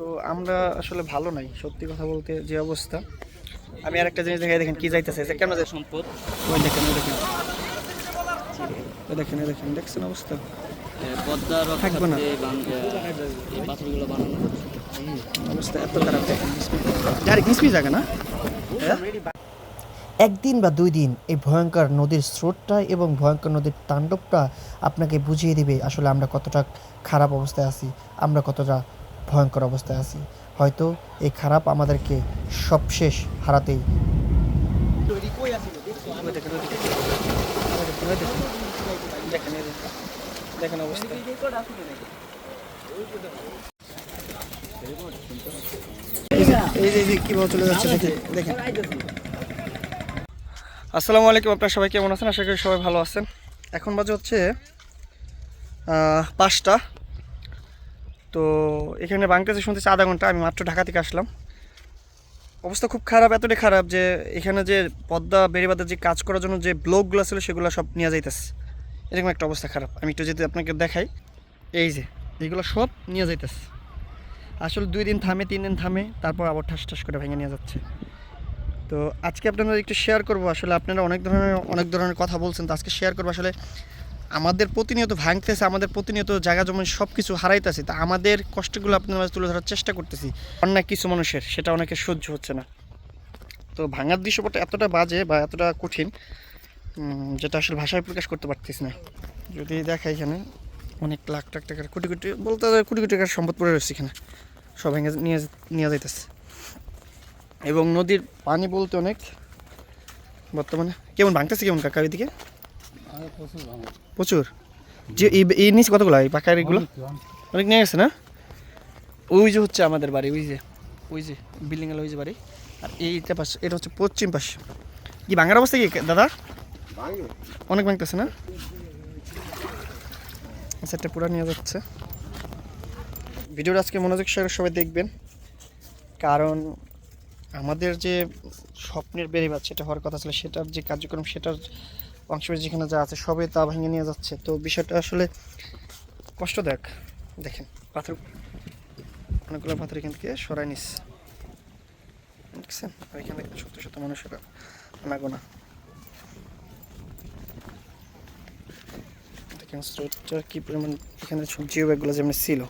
তো আমরা আসলে ভালো নাই সত্যি কথা বলতে যে অবস্থা। আমি আর একটা জিনিস দেখাই দেখেন কি যাইতেছে যে কেন যায় সম্পদ। ওই দেখেন ওই দেখেন। দেখেন দেখেন দেখছেন অবস্থা? পদ্মা থাকবে না। পাথরগুলো বানানো। অবস্থা এত খারাপ দেখেন ডাইরেক্ট জায়গা না? হ্যাঁ? একদিন বা দুই দিন এই ভয়ঙ্কর নদীর স্রোতটা এবং ভয়ঙ্কর নদীর তাণ্ডবটা আপনাকে বুঝিয়ে দিবে আসলে আমরা কতটা খারাপ অবস্থায় আছি আমরা কতটা ভয়ঙ্কর অবস্থায় আছি। হয়তো এই খারাপ আমাদেরকে সবশেষ হারাতেই। এই আসসালামু আলাইকুম, আপনারা সবাই কেমন আছেন? আশা করি সবাই ভালো আছেন। এখন বাজে হচ্ছে পাঁচটা। তো এখানে বাংলাদেশে শুনতেছি আধা ঘণ্টা, আমি মাত্র ঢাকা থেকে আসলাম। অবস্থা খুব খারাপ, এতটাই খারাপ যে এখানে যে পদ্মা বেড়িবাদের যে কাজ করার জন্য যে ব্লকগুলো ছিল সেগুলো সব নিয়ে যাইতেছে। এরকম একটা অবস্থা খারাপ। আমি একটু যদি আপনাকে দেখাই, এই যে এইগুলো সব নিয়ে যাইতেছে। আসলে দুই দিন থামে, তিন দিন থামে, তারপর আবার ঠাস ঠাস করে ভেঙে নিয়ে যাচ্ছে। তো আজকে আপনাদের একটু শেয়ার করব। আসলে আপনারা অনেক ধরনের অনেক ধরনের কথা বলছেন, তো আজকে শেয়ার করব। আসলে আমাদের প্রতিনিয়ত ভাঙতেছে, আমাদের প্রতিনিয়ত জায়গা জমি সব কিছু হারাইতেছে, তা আমাদের কষ্টগুলো আপনাদের মাঝে তুলে ধরার চেষ্টা করতেছি। অনেক কিছু মানুষের, সেটা অনেকে সহ্য হচ্ছে না। তো ভাঙার দৃশ্যপটটা এতটা বাজে বা এতটা কঠিন যেটা আসলে ভাষায় প্রকাশ করতে পারতেছি না। যদি দেখা এখানে, অনেক লাখ লাখ টাকার কোটি কোটি, বলতে কোটি কোটি টাকার সম্পদ পড়ে রয়েছে এখানে। সব ভেঙে নিয়ে নিয়ে যাইতেছে। এবং নদীর পানি বলতে অনেক, বর্তমানে কেমন ভাঙতেছে, কেমন কাকা ওইদিকে? প্রচুর? যে এই নিচে কতগুলো? এই পাকা এগুলো? অনেক নিয়ে গেছে না? ওই যে হচ্ছে আমাদের বাড়ি, ওই যে ওই যে বিল্ডিং এর ওই যে বাড়ি। আর এইটা পাশে, এটা হচ্ছে পশ্চিম পাশে। কি ভাঙার অবস্থা কি, দাদা? অনেক ভাঙতেছে না? আচ্ছা একটা পুরা নিয়ে যাচ্ছে। ভিডিওটা আজকে মনোযোগ সহকারে সবাই দেখবেন। কারণ আমাদের যে স্বপ্নের বেড়িবাদ সেটা হওয়ার কথা ছিল, সেটার যে কার্যক্রম, সেটার অংশ যেখানে যা আছে সবই তা ভেঙে নিয়ে যাচ্ছে। তো বিষয়টা আসলে কষ্টদায়ক। দেখেন, পাথর, অনেকগুলো পাথর এখান থেকে সরাই নিস। দেখছেন? আর এখানে শত শত মানুষেরা আনাগোনা। দেখেন, স্রোতটা কি পরিমাণ? এখানে সবজি ব্যাগগুলো যেমন ছিল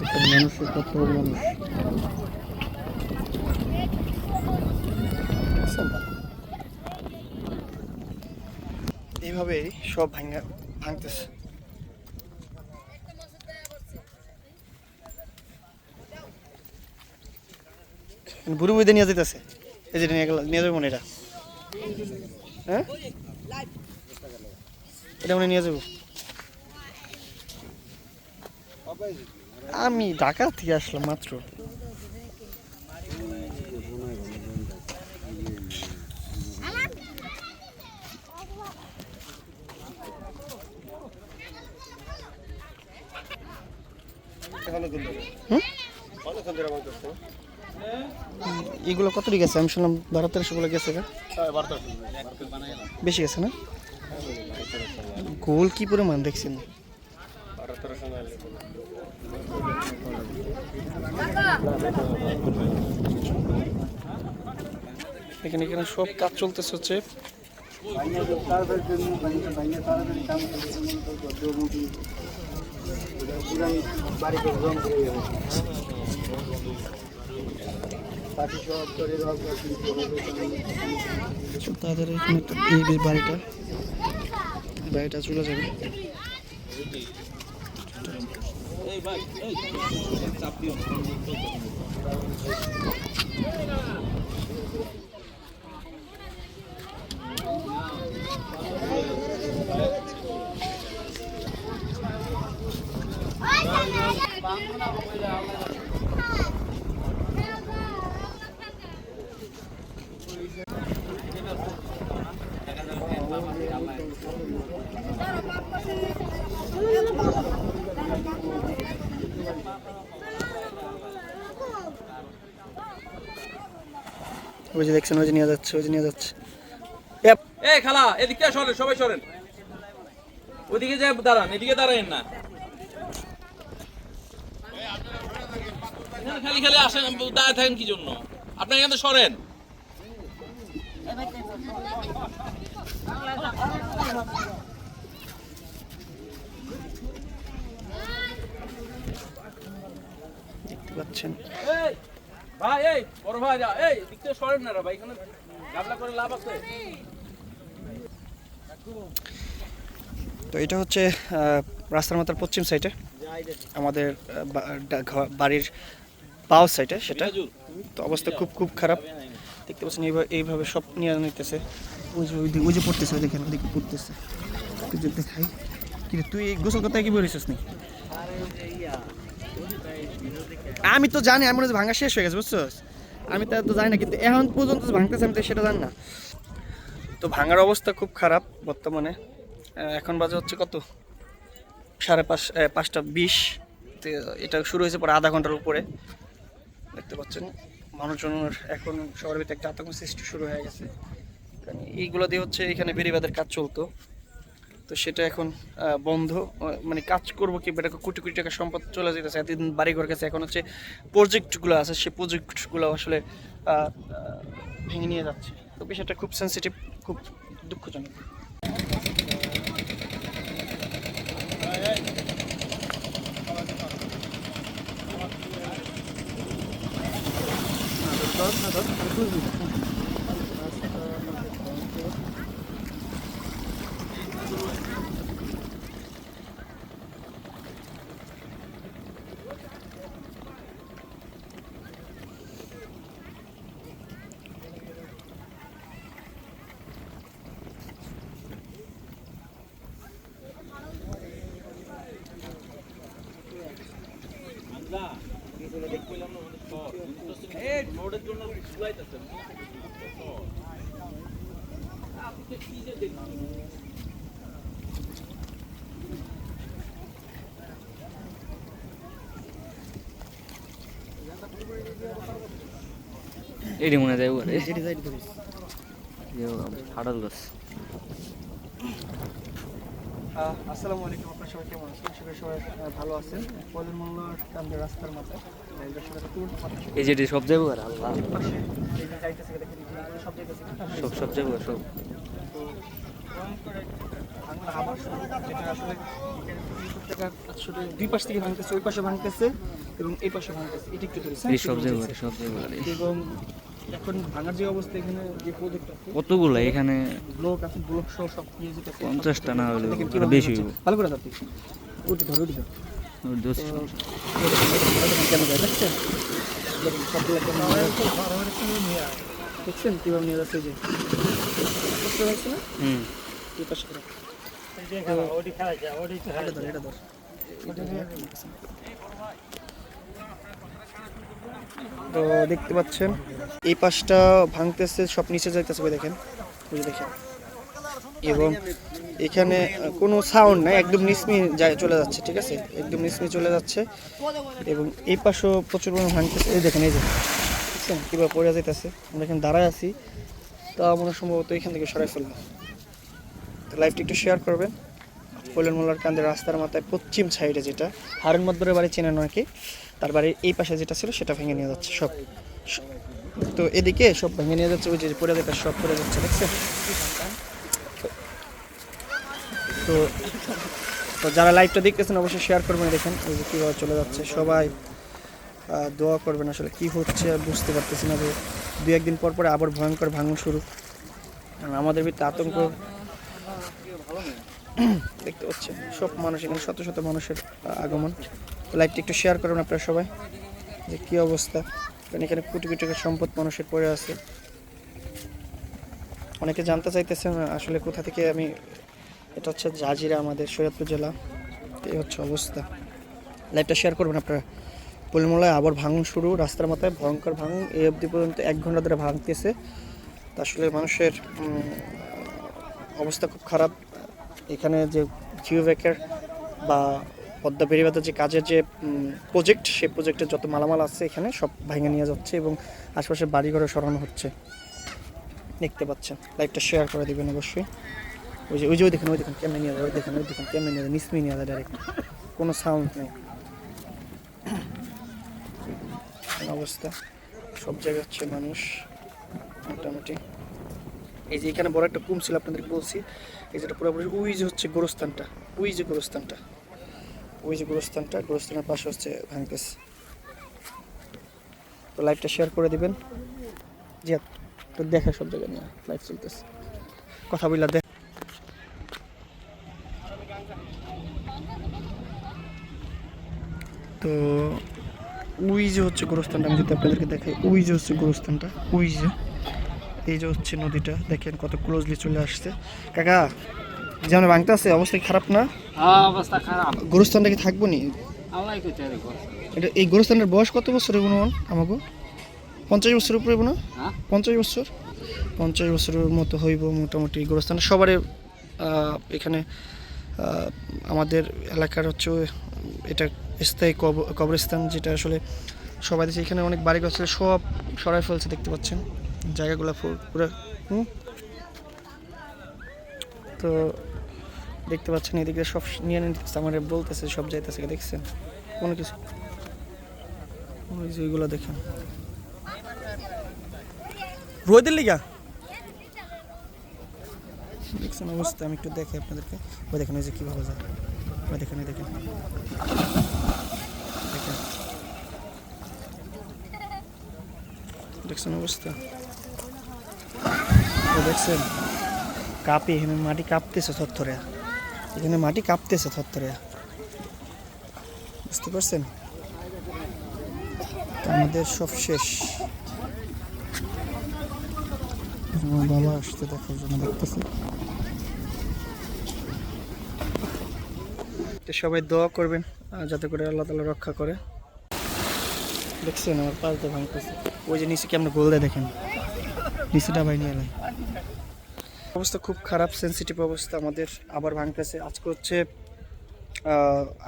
দেখেন মানুষের কত মানুষ দেখছেন? এইভাবেই সব ভাঙা ভাঙতেছে। বুড়ি বুড়িতে নিয়ে যেতেছে এই যে নিয়ে যাব মনে এটা। হ্যাঁ? এটা মনে নিয়ে যাব। আমি ঢাকা থেকে আসলাম মাত্র। এগুলো কত গেছে আমি শুনলাম বারো তেরোশো বলে গেছে বেশি গেছে না গোল কি পরিমাণ দেখছেন এখানে এখানে সব কাজ চলতেছে হচ্ছে বাড়িতে জম করে যাব তাদের এখানে এই। বাড়িটা বাড়িটা চলে যাবে এই ওই দেখছেন, ওই যে নিয়ে যাচ্ছে, ওই যে নিয়ে যাচ্ছে। এ, খালা, এদিকে সরেন সবাই সরেন। ওদিকে যায় দাঁড়ান, এদিকে দাঁড়ায় না। খালি খালি আসেন দাঁড়ায় থাকেন কি জন্য? আপনার এখানে সরেন। দেখতে পাচ্ছেন এই ভাই এই বড় ভাই যা, এই দিক থেকে সরেন না রে ভাই এখানে গাবলা করে লাভ আছে। তো এটা হচ্ছে আহ, রাস্তার মাথার পশ্চিম সাইডে আমাদের বাড়ির পাও সাইডে সেটা। তো অবস্থা খুব খুব খারাপ। দেখতে পাচ্ছেন এইভাবে এইভাবে সব নিয়ে নিতেছে। ওই যে ওই ওই যে পড়তেছে ওই দেখেন ওদিকে পড়তেছে। তুই যদি দেখাই। কি তুই এই গোসল করতে কি বেরিয়েছিস নি আমি তো জানি আমি মনে ভাঙা শেষ হয়ে গেছে বুঝছস? আমি তো তো জানি না কিন্তু এখন পর্যন্ত ভাঙতেছে আমি তো সেটা জানি না। তো ভাঙার অবস্থা খুব খারাপ বর্তমানে। এখন বাজে হচ্ছে কত? সাড়ে পাঁচ পাঁচটা বিশ। এটা শুরু হয়েছে পরে আধা ঘণ্টার উপরে। দেখতে পাচ্ছেন। মানুষজনের এখন শহরের ভিতরে একটা আতঙ্ক সৃষ্টি শুরু হয়ে গেছে। এইগুলো দিয়ে হচ্ছে এখানে বেরিবাদের কাজ চলতো। তো সেটা এখন বন্ধ। মানে কাজ করব কি, এটা কোটি কোটি টাকা সম্পদ চলে যেতেছে। এতদিন বাড়ি ঘর গেছে, এখন হচ্ছে প্রজেক্টগুলো আছে, সেই প্রজেক্টগুলো আসলে ভেঙে নিয়ে যাচ্ছে। তো বিষয়টা খুব সেন্সিটিভ খুব দুঃখজনক। এই এটি মনে যায় ওরে ফাটাল গাছ। আসসালামু আলাইকুম আপনার সবাই কেমন আছেন? সবাই সবাই ভালো আছেন। পলের মোল্লার কান্দের রাস্তার মাথায় এই যেটি সব যাব আর আল্লাহ। যে যে সব যাব সব দুই পাশ থেকে ভাঙতেছে ওই পাশে ভাঙতেছে এবং এই পাশে ভাঙতেছে এটা একটু? এই সব যাব সব যাব এবং এখন ভাঙার যে অবস্থা এখানে যে প্রজেক্ট কতগুলো? এখানে ব্লক আছে ব্লক সহ সব নিয়ে না কীভাবে বেশি। ভালো করে যাচ্ছে উঠি ধরে উঠি ধর। কেন যায় দেখছেন সবগুলো। দেখছেন কীভাবে নিয়ে যাচ্ছে যে? বুঝতে পারছি না হুম। তো দেখতে পাচ্ছেন, এই পাশটা ভাঙতেছে, সব নিচে যাইতেছে ওই দেখেন। দেখেন। এবং এখানে কোনো সাউন্ড নাই, একদম নিসমি যায়, চলে যাচ্ছে, ঠিক আছে? একদম নিসমি চলে যাচ্ছে। এবং এই পাশেও প্রচুর পরিমাণে ভাঙতেছে। এই দেখেন, এই যে। দেখছেন কীভাবে পড়ে যাইতেছে? আমরা এখানে দাঁড়ায় আছি। তা হয় সম্ভবত এখান থেকে সরাই ফেলব। লাইভটি একটু শেয়ার করবেন। পোলের মোল্লার কান্দের রাস্তার মাথায় পশ্চিম সাইডে যেটা হারুন মদ্দরের বাড়ি চেনেন নাকি তার বাড়ির এই পাশে যেটা ছিল সেটা ভেঙে নিয়ে যাচ্ছে সব। তো এদিকে সব ভেঙে নিয়ে যাচ্ছে, ওই যে পড়ে যেটা সব পড়ে যাচ্ছে, দেখছেন? তো তো যারা লাইভটা দেখতেছেন অবশ্যই শেয়ার করবেন, দেখেন ওই যে কীভাবে চলে যাচ্ছে সবাই। দোয়া করবেন আসলে কি হচ্ছে বুঝতে পারতেছি না যে দু একদিন পর পরে আবার ভয়ঙ্কর ভাঙন শুরু। আমাদের ভিতরে আতঙ্ক দেখতে পাচ্ছেন, সব মানুষ এখানে, শত শত মানুষের আগমন। লাইভটি একটু শেয়ার করুন আপনারা সবাই, যে কী অবস্থা? কারণ এখানে কোটি কোটি সম্পদ মানুষের পড়ে আছে। অনেকে জানতে চাইতেছেন আসলে কোথা থেকে আমি, এটা হচ্ছে জাজিরা, আমাদের সৈয়দপুর জেলা। এই হচ্ছে অবস্থা। লাইভটা শেয়ার করবেন আপনারা। পলিমলায় আবার ভাঙন শুরু, রাস্তার মাথায় ভয়ঙ্কর ভাঙন। এই অবধি পর্যন্ত এক ঘণ্টা ধরে ভাঙতেছে। তা আসলে মানুষের অবস্থা খুব খারাপ। এখানে যে জিও ব্যাকের বা পদ্মা বেরিবাদের যে কাজের যে প্রজেক্ট সেই প্রজেক্টের যত মালামাল আছে এখানে সব ভেঙে নিয়ে যাচ্ছে এবং আশেপাশে বাড়িঘরে সরানো হচ্ছে। দেখতে পাচ্ছেন। লাইভটা শেয়ার করে দিবেন অবশ্যই। ওই যে ওই যে, ওই দেখেন ওই দেখেন কেমনে নিয়ে যায় ওই দেখেন ওই দেখেন কেমনে নিয়ে যায় নিসমি নিয়ে যায় ডাইরেক্ট কোনো সাউন্ড নেই। অবস্থা। সব জায়গায় হচ্ছে মানুষ, মোটামুটি। এই যে এখানে বড় একটা কুম ছিল, আপনাদেরকে বলছি। এই যেটা পুরোপুরি ওই যে হচ্ছে গোরস্থানটা, ওই যে গোরস্থানটা। ওই যে গোরস্থানটা, গোরস্থানের পাশে হচ্ছে ভাঙতেস তো লাইভটা শেয়ার করে দিবেন। জি, তো দেখা সব জায়গায় নিয়ে লাইভ চলতেছে। কথা বললা দেখ তো ওই যে হচ্ছে গোরস্থানটা, আমি যদি আপনাদেরকে দেখাই, ওই যে হচ্ছে গোরস্থানটা, ওই যে। এই যে হচ্ছে নদীটা দেখেন কত ক্লোজলি চলে আসছে। কাকা যেমন ভাঙতে আছে অবস্থা খারাপ না? হ্যাঁ অবস্থা খারাপ। গোরস্থানটা কি থাকব নি? এটা এই গোরস্থানের বয়স কত বছর অনুমান আমাকে পঞ্চাশ বছর উপরে না? হ্যাঁ। পঞ্চাশ বছর? পঞ্চাশ বছরের মতো হইব মোটামুটি গোরস্থান। সবারই এখানে আমাদের এলাকার হচ্ছে এটা স্থায়ী কব- কবরস্থান যেটা আসলে সবাই দিচ্ছে এখানে অনেক বাড়ি গাছ সব সরাই ফেলছে দেখতে পাচ্ছেন। জায়গাগুলো পুরো, হুম? তো দেখতে পাচ্ছেন এদিকে সব নিয়ে নিতেছে আমার বলতেছে, সব যাইতেছে, দেখছেন? কোনো কিছু। ওই যে ওইগুলো দেখেন। রোদের লিগা? দেখছেন অবস্থা, আমি একটু দেখি আপনাদেরকে। ওই দেখেন, ওই যে কীভাবে যায়। ওই দেখেন ওই দেখেন। দেখেন। দেখছেন অবস্থা? দেখছেন? কাঁপে, এখানে মাটি কাঁপতেছে থরথরে এখানে মাটি কাঁপতেছে থরথরে বুঝতে পারছেন? আমাদের সব শেষ। বাবা আসতে দেখার জন্য সবাই দোয়া করবেন যাতে করে আল্লাহ তালা রক্ষা করে। দেখছেন আমার পাশ দিয়ে ভাঙতেছে। ওই যে নিচে কেমন গোল দেয় দেখেন? নিচেটা ভাই নিয়ে। অবস্থা খুব খারাপ সেন্সিটিভ অবস্থা আমাদের আবার ভাঙতেছে। আজকে হচ্ছে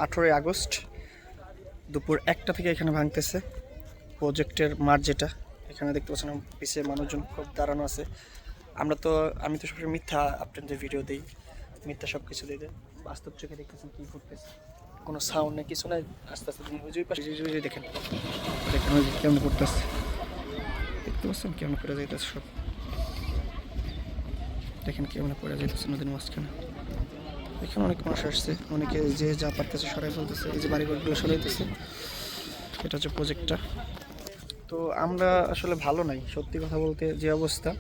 আঠেরোই আগস্ট, দুপুর একটা থেকে এখানে ভাঙতেছে প্রজেক্টের মাঠ যেটা। এখানে দেখতে পাচ্ছেন পিছিয়ে মানুষজন খুব দাঁড়ানো আছে। আমরা তো, আমি তো সবসময় মিথ্যা আপনাদের ভিডিও দিই, মিথ্যা সব কিছু দেয় বাস্তব চোখে দেখতেছেন কী ঘটতেছে? কোনো সাউন্ড নেই, কিছু নাই? আস্তে আস্তে যে পাশে দেখেন। দেখেন কেমন করতেছে। দেখতে পাচ্ছেন কেমন করে যাইতেছে সব। দেখেন কেমন করে যাইতেছে নদীর মাঝখানে। এখানে অনেক মানুষ আসছে অনেকে যে যা পারতেছে সরাই ফেলতেছে এই যে বাড়িঘরগুলো সরাইতেছে। এটা হচ্ছে প্রজেক্টটা তো আমরা আসলে ভালো নাই সত্যি কথা বলতে যে অবস্থা।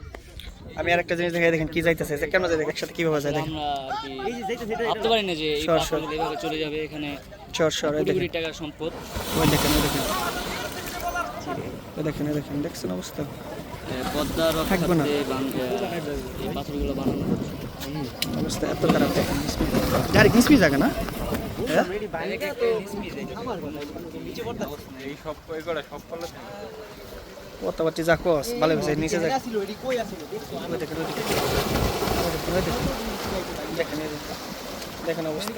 আমি আর একটা জিনিস দেখাই দেখেন কি যাইতেছে যে কেন যাই একসাথে কীভাবে যায় দেখেন। ভাবতে পারি না যে এই সর, সর। পাথরগুলো চলে যাবে এখানে চর সর ওই দেখেন। টাকার সম্পদ। ওই দেখেন ওই দেখেন। ওই দেখেন দেখছেন অবস্থা? পদ্মা থাকবে না। পাথরগুলো বানানো অবস্থা এত খারাপ। ডাইরেক্ট জায়গা? কথাবার্তি যা কস ভালো হয়েছে নিচে। দেখেন অবস্থা।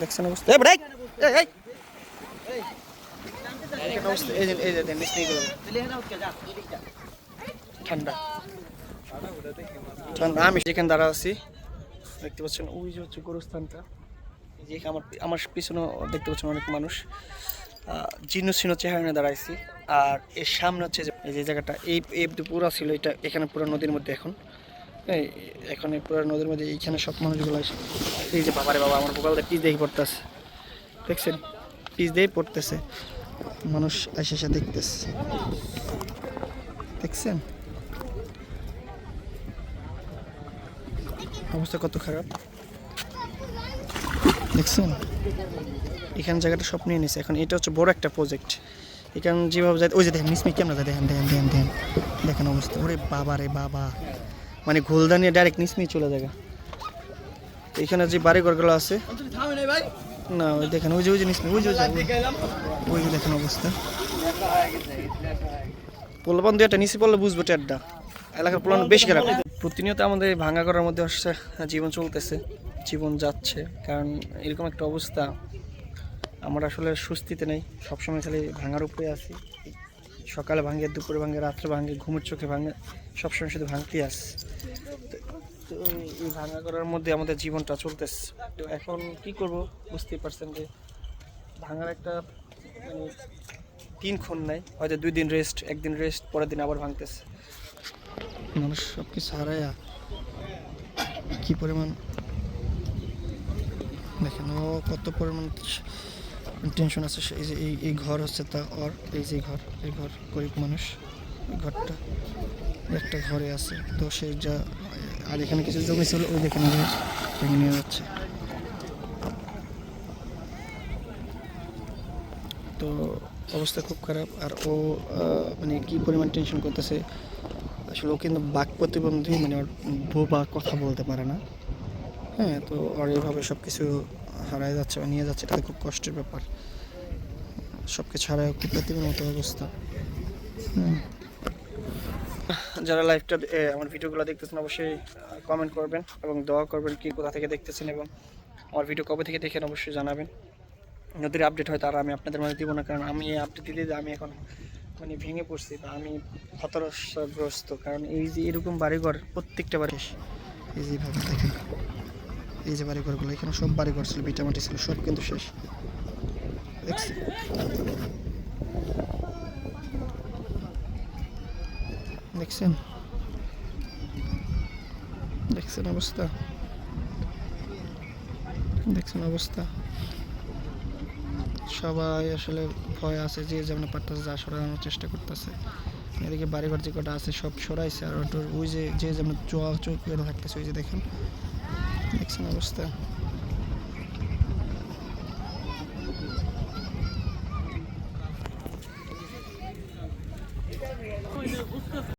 দেখছেন অবস্থা। ঠান্ডা। আমি যেখানে দাঁড়া আছি, দেখতে পাচ্ছেন, ওই যে হচ্ছে গোরস্থানটা। আমার আমার পিছনে দেখতে পাচ্ছেন অনেক মানুষ। জীর্ণ শীর্ণ চেহারা নিয়ে দাঁড়াইছি আর এর সামনে হচ্ছে যে এই যে জায়গাটা, এই এই পুরো ছিল, এটা এখানে পুরো নদীর মধ্যে এখন। এই, এখানে পুরো নদীর মধ্যে এইখানে সব মানুষগুলো আসে। এই যে বাবারে বাবা, আমার বোকালটা পিস দেখে পড়তেছে। দেখছেন? পিস দিয়েই পড়তেছে। মানুষ এসে এসে দেখতেছে। দেখছেন? অবস্থা কত খারাপ। দেখছেন? এখানে জায়গাটা সব নিয়ে নিছে। এখন এটা হচ্ছে বড় একটা প্রজেক্ট এখানে যেভাবে যায়, ওই যে দেখেন মিসমি কেমন যায় দেখেন দেখেন দেখেন দেখেন। দেখেন অবস্থা। ওরে বাবা রে বাবা। মানে ঘোলদা নিয়ে ডাইরেক্ট নিসমি চলে যায় এখানে যে বাড়ি ঘরগুলো আছে না, ওই দেখেন, ওই যে ওই যে নিসমি ওই যে। ওই যে দেখেন অবস্থা। পোলাপান দিয়ে একটা নিচে পড়লে বুঝব টেড্ডা। এলাকার পোলানো বেশ খারাপ। প্রতিনিয়ত আমাদের ভাঙা করার মধ্যে আসছে, জীবন চলতেছে, জীবন যাচ্ছে। কারণ এরকম একটা অবস্থা, আমরা আসলে সুস্থিতে নেই। সবসময় খালি ভাঙার উপরে আছি। সকালে ভাঙে, দুপুরে ভাঙে, রাত্রে ভাঙে, ঘুমের চোখে ভাঙে, সবসময় শুধু ভাঙতেই আস তো এই ভাঙা করার মধ্যে আমাদের জীবনটা চলতেছে। তো এখন কি করব বুঝতেই পারছেন যে ভাঙার একটা মানে দিন ক্ষণ নাই। হয়তো দুই দিন রেস্ট একদিন রেস্ট পরের দিন আবার ভাঙতেছে। মানুষ সব কিছু হারায়া কি পরিমাণ দেখেন, ও কত পরিমাণ টেনশন আছে। এই যে এই এই ঘর হচ্ছে তা ওর, এই যে ঘর, এই ঘর গরিব মানুষ। ঘরটা একটা ঘরে আছে। তো সে যা আর এখানে কিছু জমি ছিল, ওই দেখেন ওই ভেঙে নিয়ে যাচ্ছে। তো অবস্থা খুব খারাপ। আর ও মানে কি পরিমাণ টেনশন করতেছে, আসলে ও কিন্তু বাক প্রতিবন্ধী মানে ওর বোবা কথা বলতে পারে না। হ্যাঁ তো ওর এইভাবে সব কিছু হারায় যাচ্ছে নিয়ে যাচ্ছে, এটা খুব কষ্টের ব্যাপার। সব কিছু হারায় খুব মতো অবস্থা। হুম। যারা লাইভটা আমার ভিডিওগুলো দেখতেছেন, অবশ্যই কমেন্ট করবেন এবং দোয়া করবেন কি, কোথা থেকে দেখতেছেন এবং আমার ভিডিও কবে থেকে দেখেন, অবশ্যই জানাবেন। নদীর আপডেট হয় তারা আমি আপনাদের মাঝে দিব না, কারণ আমি এই আপডেট দিলে আমি এখন মানে ভেঙে পড়ছি বা আমি হতাশাগ্রস্ত। কারণ এই যে এরকম বাড়িঘর, প্রত্যেকটা বাড়ি এই যে এইভাবে দেখেন। এই যে বাড়িঘরগুলো, এখানে সব বাড়িঘর ছিল ভিটামাটি ছিল, সব কিন্তু শেষ। দেখছি দেখছেন দেখছেন অবস্থা দেখছেন অবস্থা সবাই আসলে ভয় আছে যে যেমন পারতেছে যা সরানোর চেষ্টা করতেছে। এদিকে বাড়িঘর যে কটা আছে সব সরাইছে আর ওটার ওই যে যে যেমন চোয়া চোখ থাকতেছে, ওই যে দেখেন। দেখছেন অবস্থা